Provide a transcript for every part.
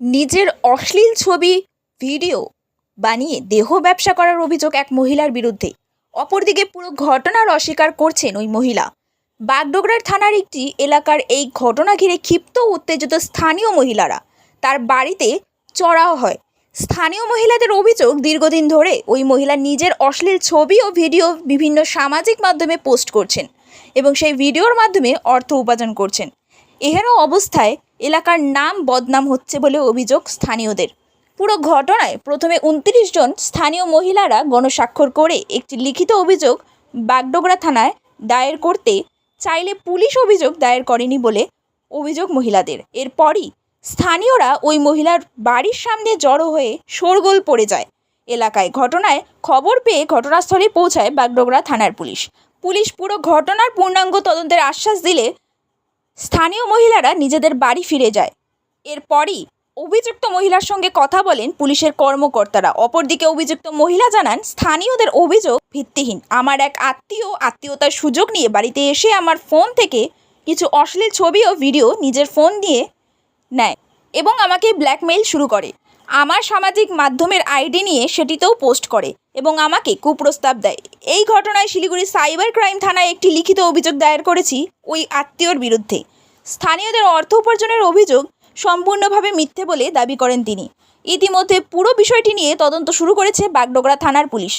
নিজের অশ্লীল ছবি, ভিডিও বানিয়ে দেহ ব্যবসা করার অভিযোগ এক মহিলার বিরুদ্ধে। অপরদিকে পুরো ঘটনার অস্বীকার করছেন ওই মহিলা। বাগডোগরার থানার একটি এলাকার এই ঘটনা ঘিরে ক্ষিপ্ত উত্তেজিত স্থানীয় মহিলারা। তার বাড়িতে চড়াও হয়। স্থানীয় মহিলাদের অভিযোগ, দীর্ঘদিন ধরে ওই মহিলা নিজের অশ্লীল ছবি ও ভিডিও বিভিন্ন সামাজিক মাধ্যমে পোস্ট করছেন এবং সেই ভিডিওর মাধ্যমে অর্থ উপার্জন করছেন। এহেন অবস্থায় এলাকার নাম বদনাম হচ্ছে বলে অভিযোগ স্থানীয়দের। পুরো ঘটনায় প্রথমে উনত্রিশ জন স্থানীয় মহিলারা গণস্বাক্ষর করে একটি লিখিত অভিযোগ বাগডোগরা থানায় দায়ের করতে চাইলে পুলিশ অভিযোগ দায়ের করেনি বলে অভিযোগ মহিলাদের। এরপরই স্থানীয়রা ওই মহিলার বাড়ির সামনে জড়ো হয়ে শোরগোল পড়ে যায়। এলাকায় ঘটনায় খবর পেয়ে ঘটনাস্থলে পৌঁছায় বাগডোগরা থানার পুলিশ। পুলিশ পুরো ঘটনার পূর্ণাঙ্গ তদন্তের আশ্বাস দিলে স্থানীয় মহিলারা নিজেদের বাড়ি ফিরে যায়। এরপরই অভিযুক্ত মহিলার সঙ্গে কথা বলেন পুলিশের কর্মকর্তারা। অপরদিকে অভিযুক্ত মহিলা জানান, স্থানীয়দের অভিযোগ ভিত্তিহীন। আমার এক আত্মীয় আত্মীয়তার সুযোগ নিয়ে বাড়িতে এসে আমার ফোন থেকে কিছু অশ্লীল ছবি ও ভিডিও নিজের ফোন দিয়ে নেয় এবং আমাকে ব্ল্যাকমেইল শুরু করে। আমার সামাজিক মাধ্যমের আইডি নিয়ে সেটিতেও পোস্ট করে এবং আমাকে কুপ্রস্তাব দেয়। এই ঘটনায় শিলিগুড়ি সাইবার ক্রাইম থানায় একটি লিখিত অভিযোগ দায়ের করেছি ওই আত্মীয়র বিরুদ্ধে। স্থানীয়দের অর্থ উপার্জনের অভিযোগ সম্পূর্ণভাবে মিথ্যে বলে দাবি করেন তিনি। ইতিমধ্যে পুরো বিষয়টি নিয়ে তদন্ত শুরু করেছে বাগডোগরা থানার পুলিশ।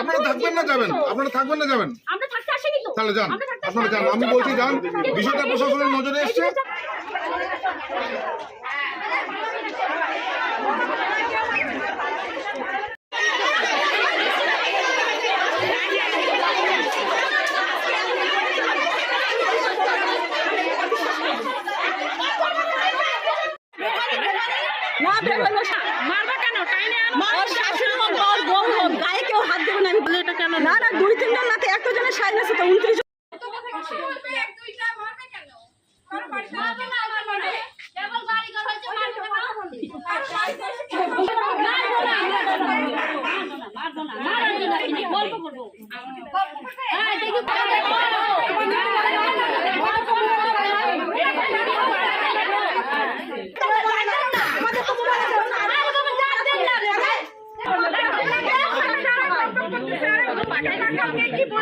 আপনারা থাকবেন না যাবেন। আপনারা থাকবেন না যাবেন। তাহলে যান। আপনারা যান। আমি বলছি যান। বিষয়টা প্রশাসনের নজরে এসছে না বের হইল না মারবা কেন টাইনে মার শাশুড়ি হোক ওর বউ হোক গায়ে কেউ হাত দেবে না আমি বলে এটা কেন না না দুই তিনজন নাতে একটা জনের সাইজ আছে তো উনত্রিশ কি বলবে বলুন কোন লোক আসবে কোন লোক আসবে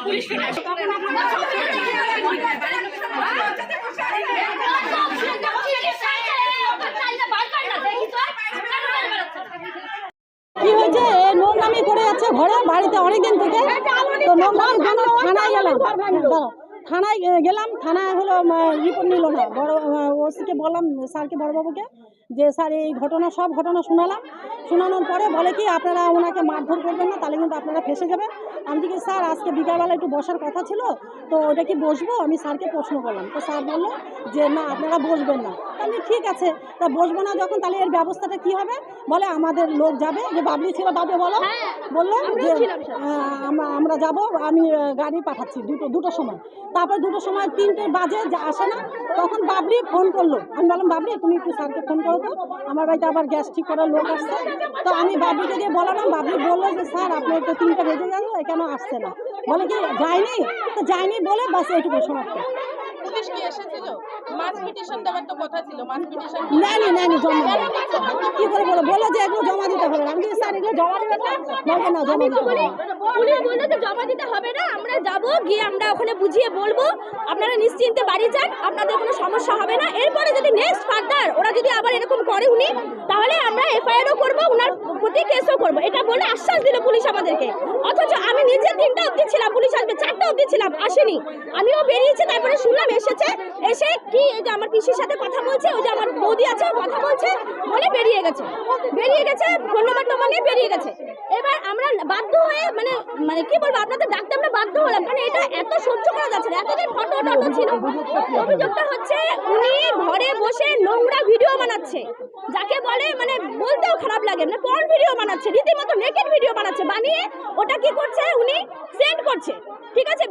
পুলিশ তখন কি হয়েছে এ নোংরামি করে যাচ্ছে ঘরে, বাড়িতে অনেকদিন থেকে। তো নোংরাম জন্য থানায় গেলাম। থানায় গেলাম। থানায় হলো রিপোর্ট নিল না। বড় ওসিকে বললাম, স্যারকে, বড়বাবুকে, যে, স্যার, এই ঘটনা, সব ঘটনা শোনালাম। শোনানোর পরে বলে কি, আপনারা ওনাকে মারধর করবেন না, তাহলে কিন্তু আপনারা ফেসে যাবেন। আমি কি স্যার আজকে বিকালবেলা একটু বসার কথা ছিল তো ওটা কি বসবো? আমি স্যারকে প্রশ্ন করলাম। তো স্যার বলল যে না আপনারা বসবেন না। আমি ঠিক আছে তা বসবো না যখন তাহলে এর ব্যবস্থাটা কি হবে? বলে আমাদের লোক যাবে। যে বাবলি ছিল বাবু বলো। বলল যে আমরা যাব আমি গাড়ি পাঠাচ্ছি দুটো দুটো সময়। তারপর দুটো সময় তিনটে বাজে যা আসে না তখন বাবলি ফোন করল। আমি বললাম বাবলি তুমি একটু স্যারকে ফোন করো তো। আমার বাড়িতে আবার গ্যাস ঠিক করার লোক আসছে। তো আমি বাবলিকে গিয়ে বলালাম বাবলি বলল যে স্যার আপনার তো তিনটে বেজে গেল কেন আসছে না। বলে কি যায়নি? তো যায়নি বলে বাস এইটুকু সমাপ্ত। পুলিশ কি এসেছিল? মাস পিটিশন দেওয়ার তো কথা ছিল মাস পিটিশন নেয়নি নেয়নি জমা কি করে বলো? বলো যে এগুলো জমা দিতে হবে। আমি বলি, স্যার এগুলো জমা দেবেন না বলবে না জমা দিতে হবে। পুলিশ বলল যে জমা দিতে হবে না আমরা যাব গিয়ে আমরা ওখানে বুঝিয়ে বলব। আপনারা নিশ্চিন্তে বাড়ি যান আপনাদের কোনো সমস্যা হবে না। এরপরে যদি নেক্সট ফার্দার ওরা যদি আবার এরকম করে উনি তাহলে আমরা এফআইআরও করব ওনার প্রতি কেসও করব। এটা বলে আশ্বাস দিল পুলিশ আমাদেরকে। অথচ আমি নিজে তিনটা অবধি ছিলাম পুলিশ আসবে চারটা অবধি ছিলাম আসেনি। আমিও বেরিয়েছি তারপরে শুনলাম এসেছে, এসে কি এই যে আমার পিসির সাথে কথা বলছে, ওই যে আমার বৌদি আছে কথা বলছে বলে বেরিয়ে গেছে। বেরিয়ে গেছে ফোন নাম্বার টোম্বার নিয়ে বেরিয়ে গেছে। এবার আমরা বাধ্য হয়ে মানে মানে কি বলব, আপনাদের ডাকতে আমরা বাধ্য হলাম, কারণ এটা এত সহ্য করা যাচ্ছে না, এতদিন ফটো টটো ছিল। অভিযোগটা হচ্ছে, উনি ঘরে বসে নোংরা ভিডিও বানাচ্ছে। যাকে বলে মানে বলতেও খারাপ লাগে মানে পর্ন ভিডিও বানাচ্ছে, রীতিমতো নেকেড ভিডিও বানাচ্ছে, বানিয়ে ওটা কি করছে উনি সেন্ড করছে ঠিক আছে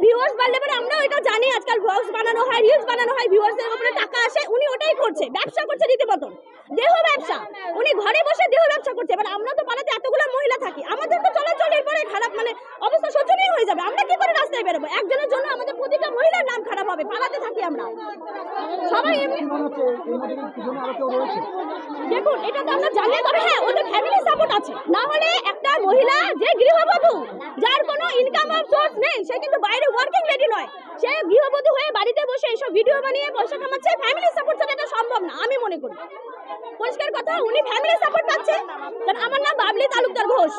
ভিউয়ার্স বাড়লে পরে আমরা ওইটা জানি, আজকাল ব্লগস বানানো হয় রিলস বানানো হয় ভিউয়ার্সদের উপরে টাকা আসে, উনি ওটাই করছে, ব্যবসা করছে রীতিমতন। দেহ ব্যবসা, উনি ঘরে বসে দেহ ব্যবসা করছে, এবার আমরা তো পালাতে এতগুলো মহিলা থাকি আমাদের তো চলাচলের পরে খারাপ মানে অবস্থা শোচনীয় হয়ে যাবে আমরা কি করে রাস্তায় বেরোবো একজনের জন্য আমাদের প্রতিটা মহিলার নাম খারাপ হবে পাড়াতে থাকি আমরা সবাই এমনি দেখুন, এটা তো আমরা জানি তবে হ্যাঁ ওদের ফ্যামিলি সাপোর্ট আছে। না হলে একটা মহিলা যে গৃহবধূ, যার কোনো ইনকাম সোর্স নেই, সে কিন্তু বাইরে ওয়ার্কিং লেডি নয়। সে গৃহবধূ হয়ে বাড়িতে বসে এইসব ভিডিও বানিয়ে পয়সা কামাচ্ছে ফ্যামিলি সাপোর্ট ছাড়া এটা সম্ভব না, আমি মনে করি। পরিষ্কার কথা, উনি ফ্যামিলি সাপোর্ট পাচ্ছে। কারণ আমার নাম বাবলি তালুকদার ঘোষ।